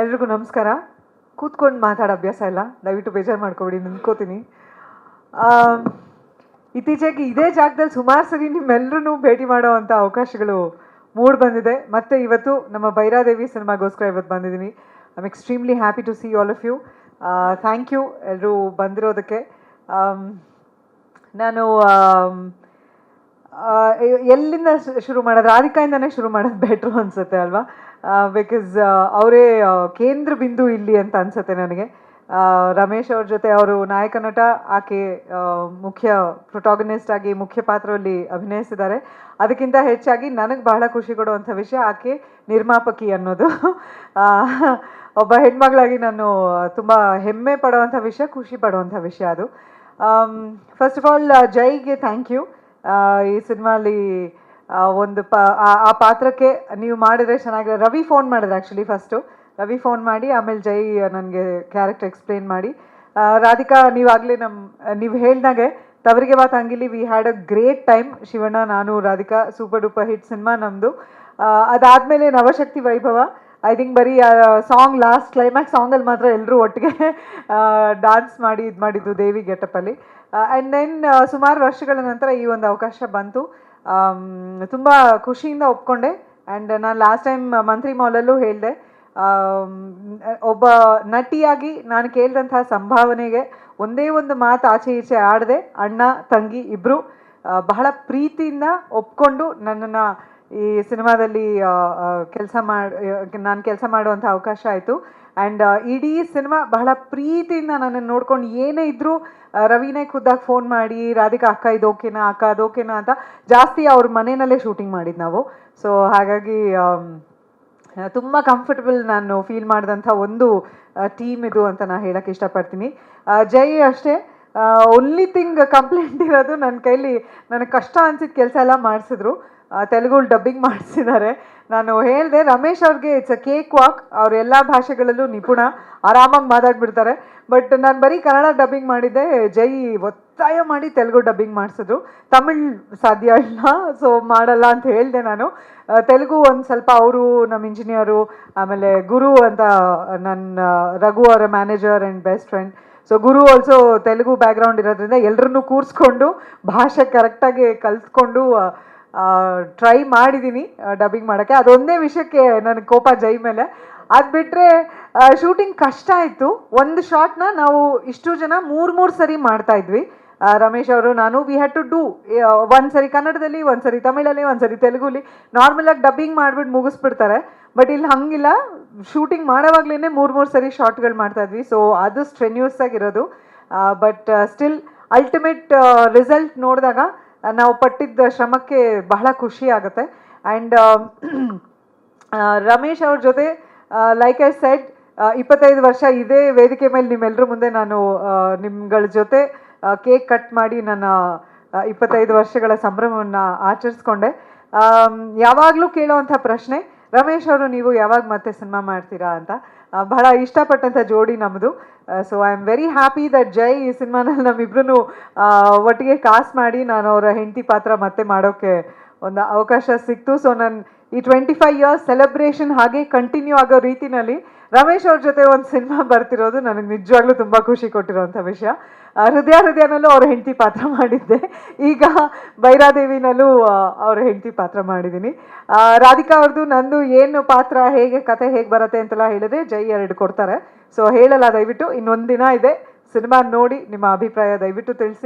ಎಲ್ರಿಗೂ ನಮಸ್ಕಾರ. ಕೂತ್ಕೊಂಡು ಮಾತಾಡೋ ಅಭ್ಯಾಸ ಇಲ್ಲ. ದಯವಿಟ್ಟು ಬೇಜಾರು ಮಾಡ್ಕೊಬಿಡಿ, ನಿಂತ್ಕೋತೀನಿ. ಇತ್ತೀಚೆಗೆ ಇದೇ ಜಾಗದಲ್ಲಿ ಸುಮಾರು ಸರಿ ನಿಮ್ಮೆಲ್ಲರೂ ಭೇಟಿ ಮಾಡೋ ಅಂಥ ಅವಕಾಶಗಳು ಮೂಡ್ ಬಂದಿದೆ. ಮತ್ತು ಇವತ್ತು ನಮ್ಮ ಭೈರಾದೇವಿ ಸಿನಿಮಾಗೋಸ್ಕರ ಇವತ್ತು ಬಂದಿದ್ದೀನಿ. I am extremely happy to see all of you thank you ಎಲ್ಲರೂ ಬಂದಿರೋದಕ್ಕೆ. ನಾನು ಎಲ್ಲಿಂದ ಶುರು ಮಾಡೋದು ರಾಧಿಕಾಯಿಂದನೇ ಶುರು ಮಾಡೋದು ಬೆಟ್ರು ಅನ್ಸುತ್ತೆ ಅಲ್ವಾ? ಬಿಕಾಸ್ ಅವರೇ ಕೇಂದ್ರ ಬಿಂದು ಇಲ್ಲಿ ಅಂತ ಅನ್ಸುತ್ತೆ ನನಗೆ. ರಮೇಶ್ ಅವ್ರ ಜೊತೆ ಅವರು ನಾಯಕ ನಟ, ಆಕೆ ಮುಖ್ಯ ಪ್ರೊಟಾಗನಿಸ್ಟ್ ಆಗಿ ಮುಖ್ಯ ಪಾತ್ರದಲ್ಲಿ ಅಭಿನಯಿಸಿದ್ದಾರೆ. ಅದಕ್ಕಿಂತ ಹೆಚ್ಚಾಗಿ ನನಗೆ ಬಹಳ ಖುಷಿ ಕೊಡುವಂಥ ವಿಷಯ ಆಕೆ ನಿರ್ಮಾಪಕಿ ಅನ್ನೋದು. ಒಬ್ಬ ಹೆಣ್ಮಗಳಾಗಿ ನಾನು ತುಂಬ ಹೆಮ್ಮೆ ಪಡುವಂಥ ವಿಷಯ, ಖುಷಿ ಪಡುವಂಥ ವಿಷಯ ಅದು. ಫಸ್ಟ್ ಆಫ್ ಆಲ್ ಜೈಗೆ ಥ್ಯಾಂಕ್ ಯು ಈ ಸಿನಿಮಾಲಿ ಒಂದು ಆ- ಪಾತ್ರಕ್ಕೆ ನೀವು ಮಾಡಿದ್ರೆ ಚೆನ್ನಾಗಿದೆ ರವಿ ಫೋನ್ ಮಾಡಿದ್ರೆ ಆ್ಯಕ್ಚುಲಿ ಫಸ್ಟು ರವಿ ಫೋನ್ ಮಾಡಿ, ಆಮೇಲೆ ಜೈ ನನಗೆ ಕ್ಯಾರೆಕ್ಟರ್ ಎಕ್ಸ್ಪ್ಲೇನ್ ಮಾಡಿ. ರಾಧಿಕಾ, ನೀವಾಗಲೇ ನಮ್ಮ ನೀವು ಹೇಳ್ದಾಗೆ ತವರಿಗೆ ಬಾತ್ ಹಂಗಿಲಿ we had a great time Shivanna, ನಾನು, Radhika super duper hit cinema ನಮ್ಮದು ಅದಾದಮೇಲೆ ನವಶಕ್ತಿ ವೈಭವ. ಐ ಥಿಂಕ್ ಬರೀ ಸಾಂಗ್ ಲಾಸ್ಟ್ ಕ್ಲೈಮ್ಯಾಕ್ಸ್ ಸಾಂಗಲ್ಲಿ ಮಾತ್ರ ಎಲ್ಲರೂ ಒಟ್ಟಿಗೆ ಡಾನ್ಸ್ ಮಾಡಿ ಇದು ಮಾಡಿದ್ದು ದೇವಿ ಗೆಟಪಲ್ಲಿ ಆ್ಯಂಡ್ ದೆನ್ ಸುಮಾರು ವರ್ಷಗಳ ನಂತರ ಈ ಒಂದು ಅವಕಾಶ ಬಂತು. ತುಂಬ ಖುಷಿಯಿಂದ ಒಪ್ಕೊಂಡೆ. ಆ್ಯಂಡ್ ನಾನು ಲಾಸ್ಟ್ ಟೈಮ್ ಮಂತ್ರಿ ಮಾಲಲ್ಲೂ ಹೇಳಿದೆ. ಒಬ್ಬ ನಟಿಯಾಗಿ ನಾನು ಕೇಳಿದಂತಹ ಸಂಭಾವನೆಗೆ ಒಂದೇ ಒಂದು ಮಾತು ಆಚೆ ಈಚೆ ಆಡದೆ. ಅಣ್ಣ, ತಂಗಿ ಇಬ್ಬರು ಬಹಳ ಪ್ರೀತಿಯಿಂದ ಒಪ್ಕೊಂಡು ನನ್ನನ್ನು ಈ ಸಿನಿಮಾದಲ್ಲಿ ಕೆಲಸ ಮಾಡಿ ನಾನು ಕೆಲಸ ಮಾಡುವಂಥ ಅವಕಾಶ ಆಯಿತು. ಆ್ಯಂಡ್ ಇಡೀ ಸಿನಿಮಾ ಬಹಳ ಪ್ರೀತಿಯಿಂದ ನನ್ನನ್ನು ನೋಡ್ಕೊಂಡು ಏನೇ ಇದ್ದರೂ ರವಿನೇ ಖುದ್ದಾಗಿ ಫೋನ್ ಮಾಡಿ, ರಾಧಿಕಾ ಅಕ್ಕ ಇದು ಓಕೆನಾ ಅಕ್ಕ ಓಕೆನಾ ಅಂತ ಜಾಸ್ತಿ ಅವ್ರ ಮನೆಯಲ್ಲೇ ಶೂಟಿಂಗ್ ಮಾಡಿದ್ದು ನಾವು. ಸೊ ಹಾಗಾಗಿ ತುಂಬ ಕಂಫರ್ಟಬಲ್ ನಾನು ಫೀಲ್ ಮಾಡಿದಂಥ ಒಂದು ಟೀಮ್ ಇದು ಅಂತ ನಾನು ಹೇಳಕ್ಕೆ ಇಷ್ಟಪಡ್ತೀನಿ. ಜೈ ಅಷ್ಟೇ ಓನ್ಲಿ ಥಿಂಗ್ ಕಂಪ್ಲೇಂಟ್ ಇರೋದು ನನ್ನ ಕೈಲಿ, ನನಗೆ ಕಷ್ಟ ಅನ್ಸಿದ ಕೆಲಸ ಎಲ್ಲ ಮಾಡಿಸಿದ್ರು. ತೆಲುಗು ಡಬ್ಬಿಂಗ್ ಮಾಡಿಸಿದ್ದಾರೆ. ನಾನು ಹೇಳಿದೆ, ರಮೇಶ್ ಅವ್ರಿಗೆ ಇಟ್ಸ್ ಅ ಕೇಕ್ ವಾಕ್ ಅವ್ರ ಎಲ್ಲ ಭಾಷೆಗಳಲ್ಲೂ ನಿಪುಣ, ಆರಾಮಾಗಿ ಮಾತಾಡ್ಬಿಡ್ತಾರೆ. ಬಟ್ ನಾನು ಬರೀ ಕನ್ನಡ ಡಬ್ಬಿಂಗ್ ಮಾಡಿದ್ದೆ, ಜೈ ಒತ್ತಾಯ ಮಾಡಿ ತೆಲುಗು ಡಬ್ಬಿಂಗ್ ಮಾಡಿಸಿದ್ರು. ತಮಿಳ್ ಸಾಧ್ಯ ಇಲ್ಲ ಸೊ ಮಾಡಲ್ಲ ಅಂತ ಹೇಳಿದೆ ನಾನು. ತೆಲುಗು ಒಂದು ಸ್ವಲ್ಪ ಅವರು ನಮ್ಮ ಇಂಜಿನಿಯರು ಆಮೇಲೆ ಗುರು ಅಂತ ನನ್ನ ರಘು ಅವರ manager and best friend so Guru also Telugu background ಇರೋದ್ರಿಂದ ಎಲ್ಲರನ್ನೂ ಕೂರಿಸ್ಕೊಂಡು, ಭಾಷೆ ಕರೆಕ್ಟಾಗಿ ಕಲ್ತ್ಕೊಂಡು ಟ್ರೈ ಮಾಡಿದ್ದೀನಿ ಡಬ್ಬಿಂಗ್ ಮಾಡೋಕ್ಕೆ. ಅದೊಂದೇ ವಿಷಯಕ್ಕೆ ನನಗೆ ಕೋಪ ಜೈ ಮೇಲೆ. ಅದು ಬಿಟ್ಟರೆ ಶೂಟಿಂಗ್ ಕಷ್ಟ ಆಯಿತು. ಒಂದು ಶಾಟ್ನ ನಾವು ಇಷ್ಟು ಜನ ಮೂರು ಮೂರು ಸರಿ ಮಾಡ್ತಾ ಇದ್ವಿ. ರಮೇಶ್ ಅವರು, ನಾನು ವಿ ಹ್ಯಾಡ್ ಟು ಡೂ ಒಂದು ಸರಿ ಕನ್ನಡದಲ್ಲಿ, ಒಂದು ಸರಿ ತಮಿಳಲ್ಲಿ, ಒಂದು ಸರಿ ತೆಲುಗುಲಿ. ನಾರ್ಮಲಾಗಿ ಡಬ್ಬಿಂಗ್ ಮಾಡಿಬಿಟ್ಟು ಮುಗಿಸ್ಬಿಡ್ತಾರೆ. ಬಟ್ ಇಲ್ಲಿ ಹಂಗಿಲ್ಲ. ಶೂಟಿಂಗ್ ಮಾಡೋವಾಗ್ಲೇ ಮೂರು ಮೂರು ಸರಿ ಶಾರ್ಟ್ಗಳು ಮಾಡ್ತಾ ಇದ್ವಿ. ಸೊ ಅದು ಸ್ಟ್ರೆನ್ಯೂಸ್ ಆಗಿರೋದು. ಬಟ್ ಸ್ಟಿಲ್ ಅಲ್ಟಿಮೇಟ್ ರಿಸಲ್ಟ್ ನೋಡಿದಾಗ ನಾವು ಪಟ್ಟಿದ್ದ ಶ್ರಮಕ್ಕೆ ಬಹಳ ಖುಷಿ ಆಗುತ್ತೆ. ಆ್ಯಂಡ್ ರಮೇಶ್ ಅವ್ರ ಜೊತೆ ಲೈಕ್ ಐ ಸೆಡ್ ಇಪ್ಪತ್ತೈದು ವರ್ಷ ಇದೇ ವೇದಿಕೆ ಮೇಲೆ ನಿಮ್ಮೆಲ್ಲರ ಮುಂದೆ ನಾನು ನಿಮ್ಗಳ ಜೊತೆ ಕೇಕ್ ಕಟ್ ಮಾಡಿ ನನ್ನ ಇಪ್ಪತ್ತೈದು ವರ್ಷಗಳ ಸಂಭ್ರಮವನ್ನು ಆಚರಿಸ್ಕೊಂಡೆ. ಯಾವಾಗಲೂ ಕೇಳೋವಂಥ ಪ್ರಶ್ನೆ ರಮೇಶ್ ಅವರು ನೀವು ಯಾವಾಗ ಮತ್ತೆ ಸಿನಿಮಾ ಮಾಡ್ತೀರಾ ಅಂತ. ಬಹಳ ಇಷ್ಟಪಟ್ಟಂಥ ಜೋಡಿ ನಮ್ಮದು so I am very happy that Jai ಈ ಸಿನಿಮಾನಲ್ಲಿ ನಮ್ಮಿಬ್ರು ಒಟ್ಟಿಗೆ ಕಾಸ್ ಮಾಡಿ ನಾನು ಅವರ ಹೆಂಡತಿ ಪಾತ್ರ ಮತ್ತೆ ಮಾಡೋಕ್ಕೆ ಒಂದು ಅವಕಾಶ ಸಿಕ್ತು. ಸೊ ನಾನು ಈ ಟ್ವೆಂಟಿ ಫೈವ್ ಇಯರ್ಸ್ ಸೆಲೆಬ್ರೇಷನ್ ಹಾಗೆ ಕಂಟಿನ್ಯೂ ಆಗೋ ರೀತಿನಲ್ಲಿ ರಮೇಶ್ ಅವ್ರ ಜೊತೆ ಒಂದು ಸಿನಿಮಾ ಬರ್ತಿರೋದು ನನಗೆ ನಿಜವಾಗ್ಲೂ ತುಂಬ ಖುಷಿ ಕೊಟ್ಟಿರೋಂಥ ವಿಷಯ. ಹೃದಯ ಹೃದಯನಲ್ಲೂ ಅವರ ಹೆಂಡತಿ ಪಾತ್ರ ಮಾಡಿದ್ದೆ. ಈಗ ಬೈರಾದೇವಿನಲ್ಲೂ ಅವರ ಅವ್ರ ಹೆಂಡತಿ ಪಾತ್ರ ಮಾಡಿದ್ದೀನಿ. ರಾಧಿಕಾ ಅವ್ರದ್ದು ನಂದು ಏನು ಪಾತ್ರ, ಹೇಗೆ ಕತೆ ಹೇಗೆ ಬರುತ್ತೆ ಅಂತೆಲ್ಲ ಹೇಳಿದ್ರೆ ಜೈ ಎರಡು ಕೊಡ್ತಾರೆ. ಸೊ ಹೇಳಲ್ಲ, ದಯವಿಟ್ಟು ಇನ್ನೊಂದು ದಿನ ಇದೆ. ಸಿನಿಮಾ ನೋಡಿ ನಿಮ್ಮ ಅಭಿಪ್ರಾಯ ದಯವಿಟ್ಟು ತಿಳಿಸಿ.